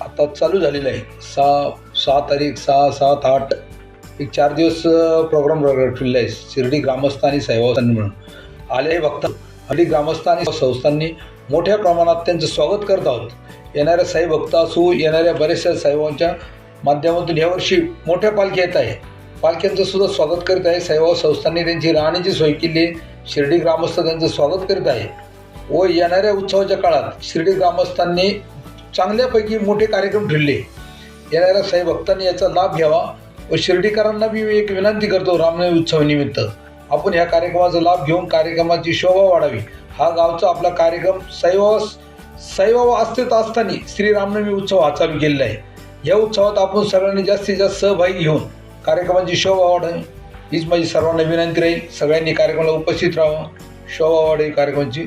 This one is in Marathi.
आता चालू झालेलं आहे. सहा सहा तारीख सहा सात आठ. एक चार दिवस प्रोग्राम ठेवलेला आहे. शिर्डी ग्रामस्थ आणि साईबाबांनी म्हणून. आले भक्त. हल्ली ग्रामस्थ आणि संस्थांनी मोठ्या प्रमाणात त्यांचं स्वागत करत आहोत. येणाऱ्या साई भक्त असू येणाऱ्या बऱ्याचशा साहेबांच्या माध्यमातून यावर्षी मोठ्या पालखी येत आहे. पालख्यांचं सुद्धा स्वागत करीत आहे. साईबाबा संस्थांनी त्यांची राहण्याची सोय केली. आहे शिर्डी ग्रामस्थ त्यांचं स्वागत करीत आहे. व येणाऱ्या उत्सवाच्या काळात शिर्डी ग्रामस्थांनी चांगल्यापैकी मोठे कार्यक्रम ठरले येणाऱ्या साई भक्तांनी याचा लाभ घ्यावा व शिर्डीकरांना मी एक विनंती करतो रामनवमी उत्सवानिमित्त आपण ह्या कार्यक्रमाचा लाभ घेऊन कार्यक्रमाची शोभा वाढावी. हा गावचा आपला कार्यक्रम साईबाबा साईबाबा अस्तित्व असताना श्री रामनवमी उत्सव हा चालू केलेला आहे. या उत्सवात आपण सगळ्यांनी जास्तीत जास्त सहभागी घेऊन कार्यक्रमाची शोभा वाढावी. हीच माझी सर्वांना विनंती राहील. सगळ्यांनी कार्यक्रमाला उपस्थित राहावं. शोभा वाढावी कार्यक्रमाची.